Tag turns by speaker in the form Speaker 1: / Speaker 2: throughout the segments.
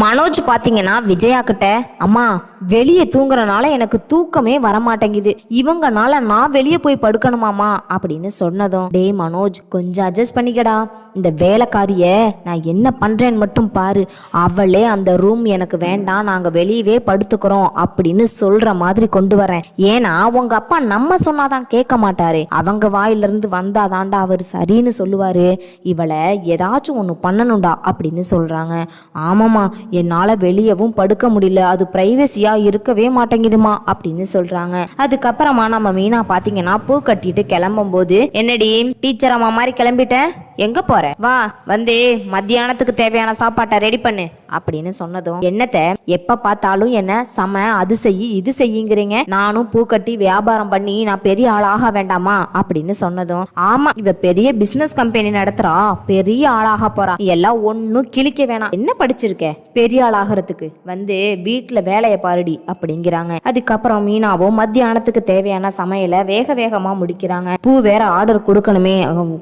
Speaker 1: மனோஜ் பாத்தீங்கன்னா விஜயா கிட்ட அம்மா வெளியே தூங்குறனால எனக்கு தூக்கமே வரமாட்டேங்குது. இவங்கனால நான் வெளியே போய் படுக்கணுமாமா? அப்படின்னு சொன்னதும் டேய் மனோஜ் கொஞ்சம் அட்ஜஸ்ட் பண்ணிக்கடா. இந்த வேலைக்காரிய நான் என்ன பண்றேன்னு மட்டும் பாரு. அவளே அந்த ரூம் எனக்கு வேண்டாம். நாங்க வெளியவே படுத்துக்கிறோம். அப்படின்னு சொல்ற மாதிரி கொண்டு வரேன். ஏன்னா உங்க அப்பா நம்ம சொன்னாதான் கேட்க மாட்டாரு. அவங்க வாயிலிருந்து வந்தாதாண்டா அவர் சரின்னு சொல்லுவாரு. இவளை ஏதாச்சும் ஒன்று பண்ணணும்டா அப்படின்னு சொல்றாங்க. ஆமாம்மா என்னால் வெளியவும் படுக்க முடியல. அது ப்ரைவசியாக இருக்கவே மாட்டேங்குதுமா அப்படின்னு சொல்கிறாங்க அதுக்கப்புறமா நம்ம மீனா பார்த்தீங்கன்னா பூ கட்டிட்டு கிளம்பும்போது என்னடி டீச்சர் அம்மா மாதிரி கிளம்பிட்டேன் எங்க போற? வா வந்து மத்தியானத்துக்கு தேவையான சாப்பாட்டை ரெடி பண்ணு அப்படின்னு சொன்னதும் என்னத்த எப்ப பார்த்தாலும் என்ன சம அது செய்யி இது செய்யுங்கிறீங்க. நானும் பூ கட்டி வியாபாரம் பண்ணி நான் பெரிய ஆளாக வேண்டாமா? அப்படின்னு சொன்னதும் ஆமா இவ பெரிய பிசினஸ் கம்பெனி நடத்துறா பெரிய ஆளாக போறா. எல்லாம் ஒன்னும் கிழிக்க வேணாம். என்ன படிச்சிருக்க? பெரிய ஆளாகிறதுக்கு வந்து வீட்டில் வேலையை பாருடி அப்படிங்கிறாங்க. அதுக்கப்புறம் மீனாவும் மத்தியானத்துக்கு தேவையான சமையலை வேக வேகமாக முடிக்கிறாங்க. பூ வேற ஆர்டர் கொடுக்கணுமே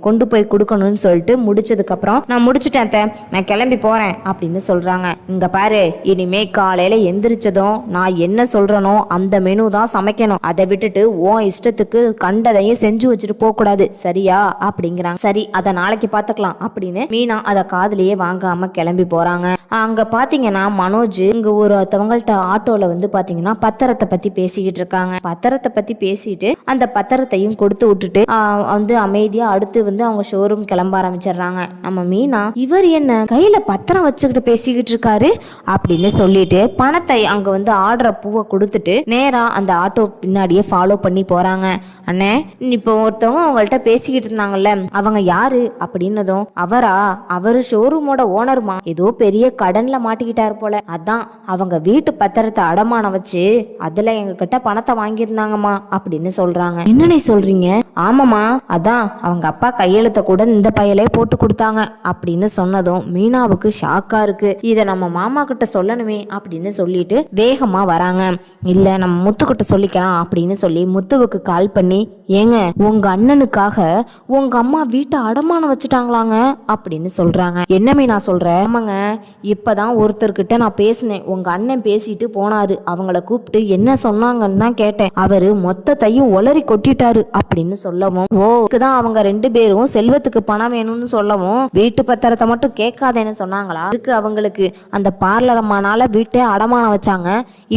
Speaker 1: கொண்டு போய் கொடுக்கணும்னு சொல்லிட்டு முடிச்சதுக்கு அப்புறம் நான் முடிச்சிட்டேன் அத்தை. நான் கிளம்பி போறேன் அப்படின்னு சொல்றாங்க. இங்க பாரு இனிமே காலையில எந்திரிச்சதும் நான் என்ன சொல்றேனோ அந்த மெனு தான் சமைக்கணும். அதை விட்டுட்டு உன் இஷ்டத்துக்கு கண்டதையும் செஞ்சு வச்சுட்டு போக கூடாது. சரியா? அப்படிங்கிறாங்க. சரி அதை நாளைக்கு பார்த்துக்கலாம் அப்படின்னு மீனா அதை காதலியே வாங்காம கிளம்பி போறாங்க. அங்க பாத்தீங்கன்னா மனோஜ் இங்க ஒருத்தவங்கள்ட்ட ஆட்டோல வந்து பாத்தீங்கன்னா பத்திரத்தை பத்தி பேசிக்கிட்டு இருக்காங்க. பத்திரத்தை பத்தி பேசிட்டு அந்த பத்திரத்தையும் கொடுத்து விட்டுட்டு வந்து அமைதியா அடுத்து வந்து அவங்க ஷோரூம் கிளம்ப ஆரம்பிச்சிடுறாங்க. நம்ம மீனா இவர் என்ன கையில பத்திரம் வச்சுக்கிட்டு பேசிக்கிட்டு இருக்காரு? அப்படின்னு சொல்லிட்டு பணத்தை அங்க வந்து ஆர்டர் பூவை கொடுத்துட்டு நேரா அந்த ஆட்டோ பின்னாடியே ஃபாலோ பண்ணி போறாங்க. அண்ணே இப்போ ஒருத்தவங்க அவங்கள்ட்ட பேசிக்கிட்டு இருந்தாங்கல்ல அவங்க யாரு? அப்படின்னதும் அவரா? அவரு ஷோரூமோட ஓனருமா ஏதோ பெரிய கடன்ல மாட்டிக்கிட்டாரு போல. அதான் அவங்க வீட்டு பத்திரத்தை அடமானம் வச்சு அதுல எங்க கிட்ட பணத்தை வாங்கியிருந்தாங்கம்மா அப்படின்னு சொல்றாங்க. என்னண்ணே சொல்றீங்க? ஆமாம்மா அதான் அவங்க அப்பா கையெழுத்த கூட இந்த பையலே போட்டு கொடுத்தாங்க அப்படின்னு சொன்னதும் மீனாவுக்கு ஷாக்கா இருக்கு. இதை நம்ம மாமா கிட்ட சொல்லணுமே அப்படின்னு சொல்லிட்டு வேகமா வராங்க. இல்ல நம்ம முத்துக்கிட்ட சொல்லிக்கலாம் அப்படின்னு சொல்லி முத்துவுக்கு கால் பண்ணி ஏங்க உங்க அண்ணனுக்காக உங்க அம்மா வீட்டை அடமானம் வச்சுட்டாங்களாங்க அப்படின்னு சொல்றாங்க. என்ன மீனா சொல்ற? ஆமாங்க இப்பதான் ஒருத்தர்கிட்ட நான் பேசினேன். உங்க அண்ணன் பேசிட்டு போனாரு. அவங்கள கூப்பிட்டு என்ன சொன்னாங்கன்னு தான் கேட்டேன். அவரு மொத்தத்தையும் ஒளறி கொட்டிட்டாரு அப்படின்னு சொல்லவும் ஓ தான் அவங்க ரெண்டு பேரும் செல்வத்துக்கு பணம் வேணும்னு சொல்லவும் வீட்டு பத்திரத்தை மட்டும் கேட்காதேன்னு சொன்னாங்களா? இருக்கு அவங்களுக்கு. அந்த பார்லரம்மானால வீட்டை அடமானம் வச்சாங்க.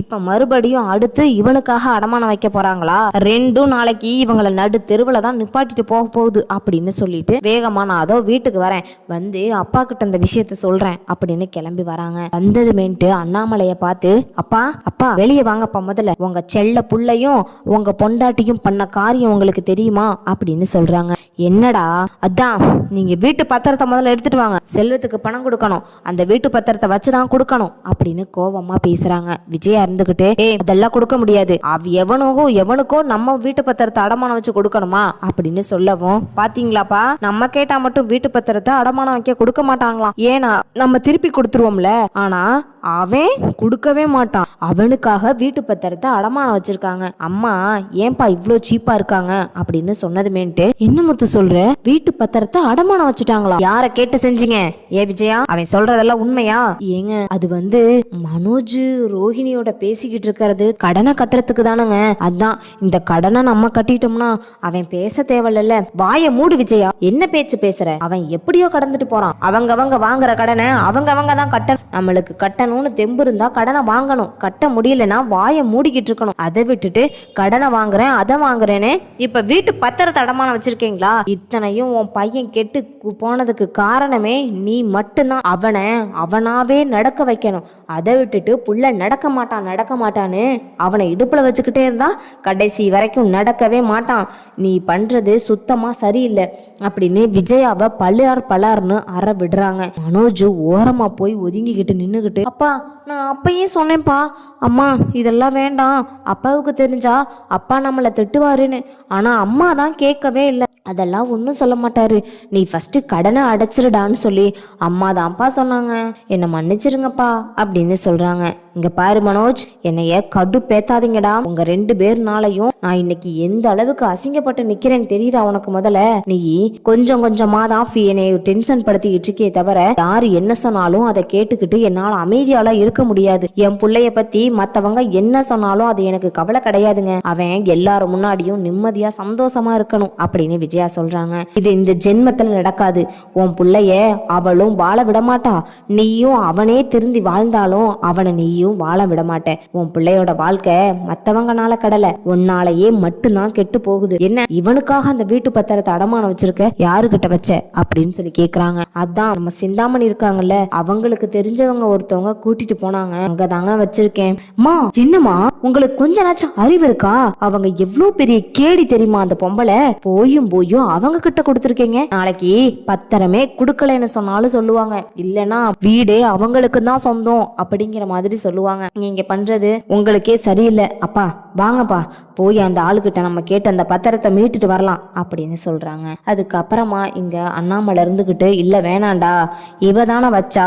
Speaker 1: இப்ப மறுபடியும் அடுத்து இவனுக்காக அடமானம் வைக்க போறாங்களா? ரெண்டும் நாளைக்கு இவங்கள நடு தெருவில் தான் நிப்பாட்டிட்டு போக போகுது அப்படின்னு சொல்லிட்டு வேகமா நான் அதோ வீட்டுக்கு வரேன். வந்து அப்பா கிட்ட இந்த விஷயத்த சொல்றேன் அப்படின்னு கிளம்பி வராங்க. வந்ததுமேன்ட்டு அண்ணாமலைய பார்த்து அப்பா அப்பா வெளியே வாங்கப்பா முதல்ல. உங்க செல்ல புள்ளையும் உங்க பொண்டாட்டியும் பண்ண காரியம் உங்களுக்கு தெரியுமா? அப்படின்னு சொல்றாங்க. என்னடா? அதான் நீங்க வீட்டு பத்திரத்தை முதல்ல எடுத்துட்டு வாங்க. செல்வத்துக்கு பணம் கொடுக்கணும். அந்த வீட்டு பத்திரத்தை வச்சுதான் கொடுக்கணும். அப்படின்னு கோவமா பேசுறாங்க. விஜயா இருந்துக்கிட்டு ஏ அதெல்லாம் கொடுக்க முடியாது. அவ எவனுக்கோ எவனுக்கோ நம்ம வீட்டு பத்திரத்தை அடமானம் வச்சு கொடுக்கணுமா? அப்படின்னு சொல்லவும் பாத்தீங்களாப்பா? நம்ம கேட்டா மட்டும் வீட்டு பத்திரத்தை அடமானம் வைக்க கொடுக்க மாட்டாங்களாம். ஏன்னா நம்ம திருப்பி கொடுத்துருவோம்ல. ஆனா அவன் கொடுக்கவே மாட்டான். அவனுக்காக வீட்டு பத்திரத்தை அடமானம் வச்சிருக்காங்க. அம்மா ஏன்பா இவ்வளோ சீப்பா இருக்காங்க? அப்படின்னு சொன்னதுமேன்ட்டு என்ன முத்து சொல்ற? வீட்டு பத்திரத்தை அடமானம் வச்சுட்டாங்களா யார கேட்டு செஞ்சீங்க? ஏ விஜயா அவன் சொல்றதெல்லாம் உண்மையா? ஏங்க அது வந்து மனோஜ் ரோஹிணியோட பேசிக்கிட்டு இருக்கிறது கடனை கட்டுறதுக்கு தானங்க. அதான் இந்த கடனை நம்ம கட்டிட்டோம்னா அவன் பேச தேவையில்ல வாயை மூடு விஜயா. என்ன பேச்சு பேசுற? அவன் எப்படியோ கடந்துட்டு போறான். அவங்க அவங்க வாங்குற கடனை அவங்க அவங்க தான் கட்டணும். நம்மளுக்கு கட்டணும்னு தெம்பு இருந்தா கடனை வாங்கணும். கட்ட முடியலன்னா வாயை மூடிக்கிட்டு இருக்கணும். அதை விட்டுட்டு கடனை வாங்குறேன் அதை வாங்குறேன்னு இப்ப வீட்டு பத்திரத்தை அடமானம் வச்சிருக்கீங்களா? இத்தனையும் உன் பையன் கெட்டு போனதுக்கு காரணமே நீ மட்டும்தான். அவனை அவனாவே நடக்க வைக்கணும். அதை விட்டுட்டு புள்ள நடக்க மாட்டான் நடக்க மாட்டான்னு அவனை இடுப்புல வச்சுக்கிட்டே இருந்தா கடைசி வரைக்கும் நடக்கவே மாட்டான். நீ பண்றது சுத்தமா சரியில்லை. அப்படின்னு விஜயாவை பல்லார் பலார்னு அற விடுறாங்க. மனோஜ் ஓரமா போய் ஒதுங்கிக்கிட்டு நின்னுக்கிட்டு அப்பா நான் அப்பையும் சொன்னேன்ப்பா. அம்மா இதெல்லாம் வேண்டாம். அப்பாவுக்கு தெரிஞ்சா அப்பா நம்மளை திட்டுவாருன்னு. ஆனா அம்மா தான் கேட்கவே இல்லை. அதை அதெல்லாம் ஒன்றும் சொல்ல மாட்டாரு. நீ ஃபர்ஸ்ட் கடனை அடைச்சிருடான்னு சொல்லி அம்மா தான்ப்பா சொன்னாங்க. என்னை மன்னிச்சிருங்கப்பா அப்படின்னு சொல்றாங்க. இங்க பாரு மனோஜ் என்னைய கடு பேத்தாதீங்கடா உங்க ரெண்டு பேர்னாலையும் நான் இன்னைக்கு எந்த அளவுக்கு அசிங்கப்பட்டு நிக்கிறேன்னு தெரியுதா உனக்கு முதல்ல? நீ கொஞ்சம் கொஞ்சமா தான் ஃபீ- என்னை டென்ஷன் படுத்திக்கிட்டு இருக்கே தவிர யாரு என்ன சொன்னாலும் அதை கேட்டுக்கிட்டு என்னால அமைதியால இருக்க முடியாது. என் புள்ளைய பத்தி மத்தவங்க என்ன சொன்னாலும் அது எனக்கு கவலை கிடையாதுங்க. அவன் எல்லாரும் முன்னாடியும் நிம்மதியா சந்தோஷமா இருக்கணும் அப்படின்னு விஜயா சொல்றாங்க. இது இந்த ஜென்மத்துல நடக்காது. உன் பிள்ளைய அவளும் வாழ விடமாட்டா. நீயும் அவனே திருந்தி வாழ்ந்தாலும் அவனை நீயும் வாழ விட உன் பிள்ளையோட வாழ்க்கை மத்தவங்கனால கடலை. உன்னாலேயே மட்டும்தான் கெட்டு போகுது. என்ன இவனுக்காக அந்த வீட்டு பத்திரத்தை அடமானம் வச்சிருக்க? யாருகிட்ட வச்ச? அப்படின்னு சொல்லி கேக்குறாங்க. அதான் நம்ம சிந்தாமணி இருக்காங்கல்ல அவங்களுக்கு தெரிஞ்சவங்க ஒருத்தவங்க கூட்டிட்டு போனாங்க. அங்கதாங்க வச்சிருக்கேன். மா என்னம்மா? உங்களுக்கு கொஞ்சனாச்சும் அறிவு இருக்கா? அவங்க எவ்வளவு பெரிய கேடி தெரியுமா அந்த பொம்பளை? போயும் போயும் அவங்க கிட்ட கொடுத்துருக்கீங்க. நாளைக்கு பத்திரமே குடுக்கலைன்னு சொன்னாலும் சொல்லுவாங்க. இல்லனா வீடே அவங்களுக்கு தான் சொந்தம் அப்படிங்கிற மாதிரி சொல்லுவாங்க. நீங்க பண்றது உங்களுக்கே சரியில்லை. அப்பா வாங்கப்பா போய் அந்த ஆளுக்கிட்ட நம்ம கேட்டு அந்த பத்திரத்தை மீட்டுட்டு வரலாம் அப்படின்னு சொல்கிறாங்க அதுக்கப்புறமா இங்கே அண்ணாமலை இருந்துக்கிட்டு இல்லை வேணாண்டா இவ தானே வச்சா.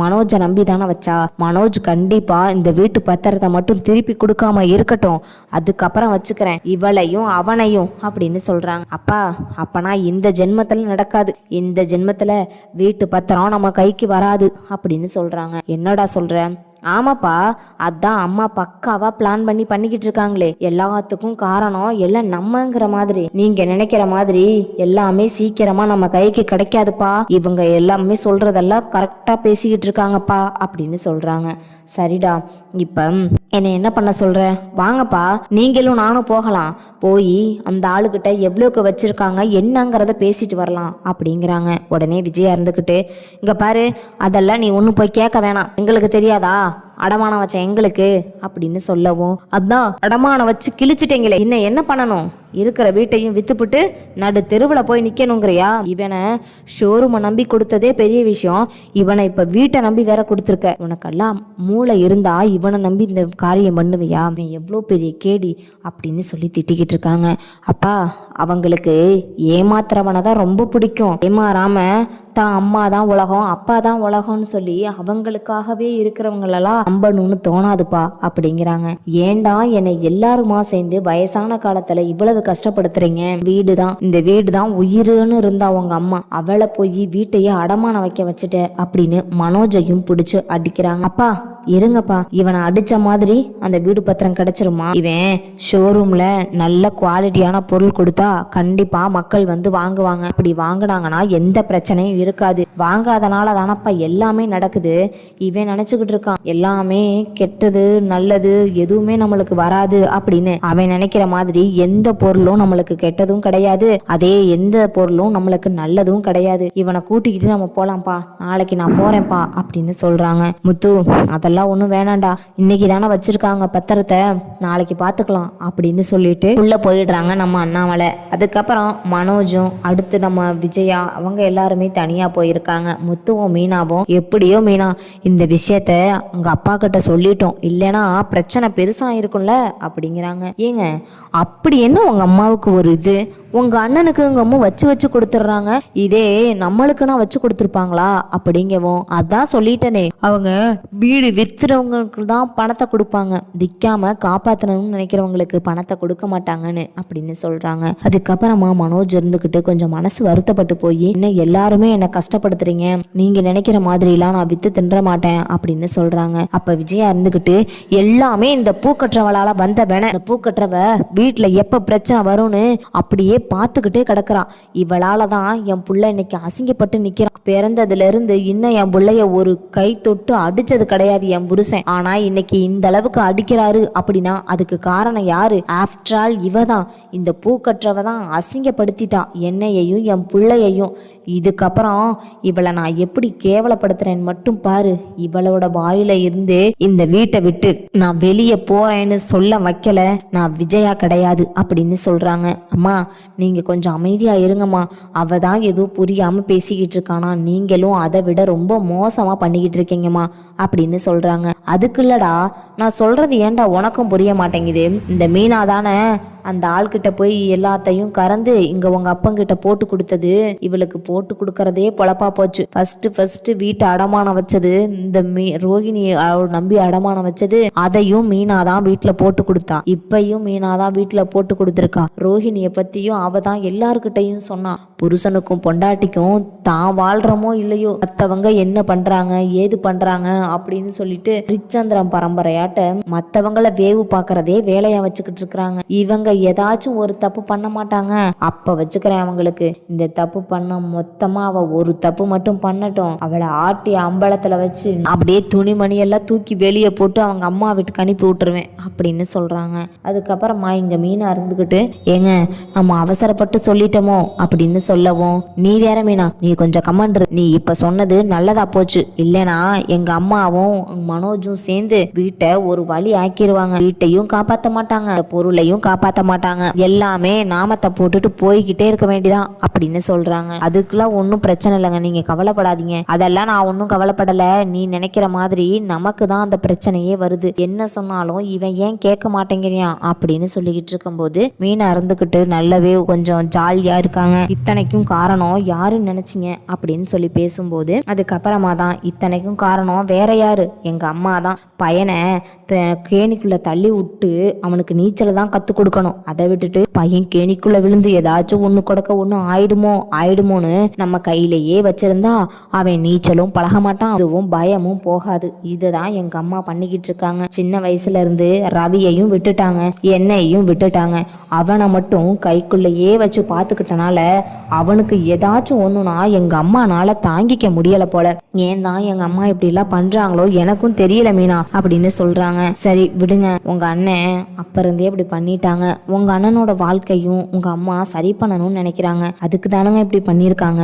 Speaker 1: மனோஜை நம்பி தானே வச்சா. மனோஜ் கண்டிப்பாக இந்த வீட்டு பத்திரத்தை மட்டும் திருப்பி கொடுக்காம இருக்கட்டும். அதுக்கப்புறம் வச்சுக்கிறேன். இவளையும் அவனையும் அப்படின்னு சொல்கிறாங்க அப்பா அப்பனா இந்த ஜென்மத்தில் நடக்காது. இந்த ஜென்மத்தில் வீட்டு பத்திரம் நம்ம கைக்கு வராது அப்படின்னு சொல்கிறாங்க என்னடா சொல்கிறேன் ஆமாப்பா அதான் அம்மா பக்காவா பிளான் பண்ணி பண்ணிக்கிட்டு இருக்காங்களே. எல்லாத்துக்கும் காரணம் எல்லாம் நம்மங்கிற மாதிரி. நீங்க நினைக்கிற மாதிரி எல்லாமே சீக்கிரமா நம்ம கைக்கு கிடைக்காதுப்பா. இவங்க எல்லாமே சொல்றதெல்லாம் கரெக்டா பேசிக்கிட்டு இருக்காங்கப்பா அப்படின்னு சொல்றாங்க. சரிடா இப்ப என்னை என்ன பண்ண சொல்ற? வாங்கப்பா நீங்களும் நானும் போகலாம். போய் அந்த ஆளுகிட்ட எவ்வளோக்கு வச்சிருக்காங்க என்னங்கிறத பேசிட்டு வரலாம் அப்படிங்கிறாங்க. உடனே விஜயா இருந்துக்கிட்டு இங்க பாரு அதெல்லாம் நீ ஒன்றும் போய் கேட்க வேணாம். எங்களுக்கு தெரியாதா? 了。அடமானம் வச்ச எங்களுக்கு அப்படின்னு சொல்லவும். அதான் அடமானம் வச்சு கிழிச்சிட்டீங்களே இன்னும் என்ன பண்ணணும்? இருக்கிற வீட்டையும் வித்துப்புட்டு நடு தெருவில் போய் நிற்கணுங்கிறியா இவனை ஷோரூமை நம்பி கொடுத்ததே பெரிய விஷயம். இவனை இப்போ வீட்டை நம்பி வேற கொடுத்துருக்க. உனக்கெல்லாம் மூளை இருந்தா இவனை நம்பி இந்த காரியம் பண்ணுவியா? அவன் எவ்வளோ பெரிய கேடி அப்படின்னு சொல்லி திட்டிக்கிட்டு இருக்காங்க. அப்பா அவங்களுக்கு ஏமாத்துறவனை தான் ரொம்ப பிடிக்கும். ஏமாறாம தான் அம்மா தான் உலகம் அப்பா தான் உலகம்னு சொல்லி அவங்களுக்காகவே இருக்கிறவங்களெல்லாம் நம்பணும்னு தோணாதுப்பா அப்படிங்கிறாங்க. ஏண்டா என்னை எல்லாருமா சேர்ந்து வயசான காலத்துல இவ்வளவு கஷ்டப்படுத்துறீங்க? வீடு தான் இந்த வீடு தான் உயிருன்னு இருந்தா உங்க அம்மா. அவளை போய் வீட்டையே அடமானம் வைக்க வச்சுட்ட அப்படின்னு மனோஜையும் பிடிச்சு அடிக்கிறாங்க. அப்பா இருங்கப்பா. இவனை அடிச்ச மாதிரி அந்த வீடு பத்திரம் கிடைச்சிருமா? இவன் ஷோரூம்ல நல்ல குவாலிட்டியான பொருள் கொடுத்தா கண்டிப்பா மக்கள் வந்து வாங்குவாங்க. அப்படி வாங்குனாங்கன்னா எந்த பிரச்சனையும் இருக்காது. வாங்காதனால தானப்பா எல்லாமே நடக்குது. இவன் நினைச்சுக்கிட்டு இருக்கான் எல்லாமே கெட்டது நல்லது எதுவுமே நம்மளுக்கு வராது அப்படின்னு. அவன் நினைக்கிற மாதிரி எந்த பொருளும் நம்மளுக்கு கெட்டதும் கிடையாது. அதே எந்த பொருளும் நம்மளுக்கு நல்லதும் கிடையாது. இவனை கூட்டிக்கிட்டு நம்ம போலாம்ப்பா. நாளைக்கு நான் போறேன்ப்பா அப்படின்னு சொல்றாங்க. முத்து அதெல்லாம் ஒன்றும் வேணாண்டா. இன்னைக்கு தானே வச்சிருக்காங்க பத்திரத்தை. நாளைக்கு பார்த்துக்கலாம் அப்படின்னு சொல்லிட்டு உள்ள போயிடுறாங்க நம்ம அண்ணாமலை. அதுக்கப்புறம் மனோஜும் அடுத்து நம்ம விஜயா அவங்க எல்லாருமே தனியா போயிருக்காங்க. முத்துவும் மீனாவும். எப்படியோ மீனா இந்த விஷயத்த உங்கள் அப்பா கிட்ட சொல்லிட்டோம். இல்லைன்னா பிரச்சனை பெருசா இருக்கும்ல அப்படிங்கிறாங்க. ஏங்க அப்படி என்ன உங்க அம்மாவுக்கு ஒரு இது? உங்க அண்ணனுக்கு உங்கள் அம்மா வச்சு வச்சு கொடுத்துட்றாங்க. இதே நம்மளுக்குன்னா வச்சு கொடுத்துருப்பாங்களா அப்படிங்கவும் அதான் சொல்லிட்டனே. அவங்க வீடு விற்றுறவங்களுக்கு தான் பணத்தை கொடுப்பாங்க. விற்காம காப்பாற்றணும்னு நினைக்கிறவங்களுக்கு பணத்தை கொடுக்க மாட்டாங்கன்னு அப்படின்னு சொல்கிறாங்க அதுக்கப்புறமா மனோஜ் இருந்துக்கிட்டு கொஞ்சம் மனசு வருத்தப்பட்டு போய் இன்னும் எல்லாருமே என்னை கஷ்டப்படுத்துறீங்க? நீங்கள் நினைக்கிற மாதிரிலாம் நான் விற்று தின்ற மாட்டேன். அப்படின்னு சொல்கிறாங்க அப்போ விஜயா இருந்துக்கிட்டு எல்லாமே இந்த பூக்கற்றவளால் வந்த வேணை இந்த பூக்கற்றவ வீட்டில் எப்போ பிரச்சனை வரும்னு அப்படியே பார்த்துக்கிட்டே கிடக்குறான் இவளால் தான் என் புள்ள இன்னைக்கு அசிங்கப்பட்டு நிற்கிறான் பிறந்ததுலேருந்து இன்னும் என் பிள்ளைய ஒரு கை தொட்டு அடித்தது கிடையாது. என் புருஷன். ஆனா இன்னைக்கு இந்த அளவுக்கு அடிக்கிறாரு அப்படின்னா அதுக்கு காரணம் யாரு? ஆஃப்டர் ஆல் இவ தான் இந்த பூக்கற்றவ தான் அசிங்கப்படுத்திட்டா. என்னையையும் என் புள்ளையையும். இதுக்கப்புறம் இவளை நான் எப்படி கேவலப்படுத்துறேன்னு மட்டும் பாரு. இவளோட வாயில இருந்து இந்த வீட்டை விட்டு நான் வெளியே போறேன்னு சொல்ல வைக்கல. நான் விஜயா கிடையாது அப்படின்னு சொல்றாங்க. அம்மா நீங்க கொஞ்சம் அமைதியா இருங்கம்மா. அவ தான் ஏதோ புரியாம பேசிக்கிட்டு இருக்கானா. நீங்களும் அதை விட ரொம்ப மோசமா பண்ணிக்கிட்டு இருக்கீங்கம்மா. அப்படின்னு சொல்றாங்க. அதுக்கு இல்லடா நான் சொல்றது ஏன்டா உனக்கும் புரிய மாட்டேங்குது? இந்த மீனா தானே அந்த ஆள்கிட்ட போய் எல்லாத்தையும் கறந்து இங்க உங்க அப்பங்கிட்ட போட்டு கொடுத்தது. இவளுக்கு போட்டு கொடுக்கறதே பொழப்பா போச்சு. ஃபர்ஸ்ட் ஃபர்ஸ்ட் வீட்டை அடமானம் வச்சது. இந்த மீ ரோகிணி அவ நம்பி அடமானம் வச்சது. அதையும் மீனா தான் வீட்டுல போட்டு கொடுத்தா. இப்பையும் மீனா தான் வீட்டுல போட்டு கொடுத்துருக்கா. ரோஹிணிய பத்தியும் அவ தான் எல்லார்கிட்டையும் சொன்னா. புருஷனுக்கும் பொண்டாட்டிக்கும் தான் வாழ்றமோ இல்லையோ? மத்தவங்க என்ன பண்றாங்க? ஏது பண்றாங்க? அப்படின்னு சொல்லிட்டு ரிச்சந்திரம் பரம்பரையாட்ட மத்தவங்கள வேவு பாக்குறதே வேலையா வச்சுக்கிட்டு இருக்கிறாங்க. இவங்க ஏதாச்சும் ஒரு தப்பு பண்ண மாட்டாங்க. அப்ப வச்சுக்கிறேன் அவங்களுக்கு. இந்த தப்பு பண்ண மொத்தமா அவ ஒரு தப்பு மட்டும் பண்ணட்டும். அவளை ஆட்டி அம்பலத்துல வச்சு அப்படியே துணிமணி எல்லாம் தூக்கி வெளியே போட்டு அவங்க அம்மா வீட்டுக்கு அனுப்பி விட்டுருவேன் அப்படின்னு சொல்றாங்க. அதுக்கப்புறமா இங்க மீனா இருந்துக்கிட்டு ஏங்க நம்ம அவசரப்பட்டு சொல்லிட்டோமோ? அப்படின்னு சொல்லவும் நீ வேற மீனா நீ கொஞ்சம் கமாண்டர் நீ இப்ப சொன்னது நல்லதா போச்சு. இல்லனா எங்க அம்மாவும் மனோஜும் சேர்ந்து வீட்டை ஒரு வழி ஆக்கிடுவாங்க வீட்டையும் காப்பாத்த மாட்டாங்க. பொருளையும் மாட்டாங்க. எல்லாமே நாமத்தை போட்டுட்டு போய்கிட்டே இருக்க வேண்டியதான் அப்படின்னு சொல்றாங்க. அதுக்கெல்லாம் ஒன்றும் பிரச்சனை இல்லைங்க. நீங்க கவலைப்படாதீங்க. அதெல்லாம் நான் ஒன்றும் கவலைப்படலை. நீ நினைக்கிற மாதிரி நமக்கு தான் அந்த பிரச்சனையே வருது. என்ன சொன்னாலும் இவன் ஏன் கேட்க மாட்டேங்கிறியான் அப்படின்னு சொல்லிக்கிட்டு இருக்கும்போது மீன் அறந்துக்கிட்டு நல்லாவே கொஞ்சம் ஜாலியா இருக்காங்க. இத்தனைக்கும் காரணம் யாருன்னு நினச்சிங்க? அப்படின்னு சொல்லி பேசும்போது அதுக்கப்புறமா தான் இத்தனைக்கும் காரணம் வேற யாரு? எங்க அம்மா தான். பையனை த- கேணிக்குள்ள தள்ளி விட்டு அவனுக்கு நீச்சல் தான் கத்து கொடுக்கணும். அதை விட்டுட்டு பையன் கேணிக்குள்ள விழுந்து ஏதாச்சும் ஒண்ணு கொடுக்க ஒண்ணு ஆயிடுமோ ஆயிடுமோன்னு நம்ம கையிலேயே வச்சிருந்தா அவன் நீச்சலும் பழக மாட்டான். அதுவும் பயமும் போகாது. இதுதான் எங்க அம்மா பண்ணிக்கிட்டு இருக்காங்க. சின்ன வயசுல இருந்து ரவியையும் விட்டுட்டாங்க. என்னையும் விட்டுட்டாங்க. அவனை மட்டும் கைக்குள்ளேயே வச்சு பார்த்துக்கிட்டனால அவனுக்கு ஏதாச்சும் ஒண்ணுனா எங்க அம்மானால தாங்கிக்க முடியல போல. ஏன் தான் எங்க அம்மா இப்படி எல்லாம் பண்றாங்களோ எனக்கும் தெரியல மீனா அப்படின்னு சொல்றாங்க. சரி விடுங்க. உங்க அண்ணன் அப்ப இருந்தே இப்படி பண்ணிட்டாங்க. உங்கள் அண்ணனோட வாழ்க்கையும் உங்கள் அம்மா சரி பண்ணணும்னு நினைக்கிறாங்க. அதுக்கு தானங்க இப்படி பண்ணியிருக்காங்க.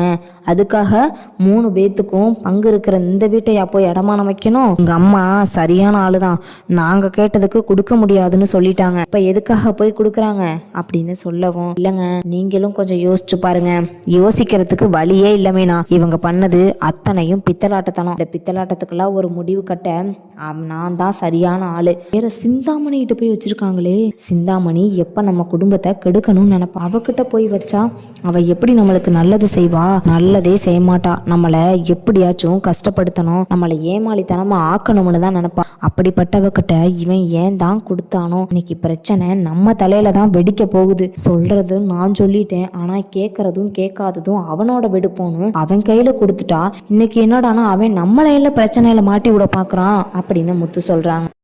Speaker 1: அதுக்காக மூணு பேத்துக்கும் பங்கு இருக்கிற இந்த வீட்டையா போய் இடமானம் வைக்கணும் உங்கள் அம்மா சரியான ஆளுதான். நாங்கள் கேட்டதுக்கு கொடுக்க முடியாதுன்னு சொல்லிட்டாங்க. இப்போ எதுக்காக போய் கொடுக்குறாங்க? அப்படின்னு சொல்லவும் இல்லைங்க நீங்களும் கொஞ்சம் யோசிச்சு பாருங்க. யோசிக்கிறதுக்கு வழியே இல்லமேனா இவங்க பண்ணது அத்தனையும் பித்தலாட்டத்தனம். இந்த பித்தலாட்டத்துக்கெல்லாம் ஒரு முடிவு கட்ட நான் தான் சரியான ஆளு. வேற சிந்தாமணி கிட்ட போய் வச்சிருக்காங்களே. சிந்தாமணி எப்ப நம்ம குடும்பத்தை கெடுக்கணும்னு நினைப்பா? அவகிட்ட போய் வச்சா அவ எப்படி நம்மளுக்கு நல்லது செய்வா? நல்லதே செய்ய மாட்டா. நம்மளை எப்படியாச்சும் கஷ்டப்படுத்தணும். நம்மளை ஏமாளித்தனமா ஆக்கணும்னு தான் நினைப்பா. அப்படிப்பட்டவகிட்ட இவன் ஏன் தான் கொடுத்தானோ? இன்னைக்கு பிரச்சனை நம்ம தலையில தான் வெடிக்க போகுது. சொல்றது நான் சொல்லிட்டேன். ஆனா கேட்கறதும் கேட்காததும் அவனோட வெடுப்போன்னு அவன் கையில கொடுத்துட்டா இன்னைக்கு என்னடானா அவன் நம்மளையில பிரச்சனையில மாட்டி விட பாக்குறான் அப்படின்னு முத்து சொல்றாங்க.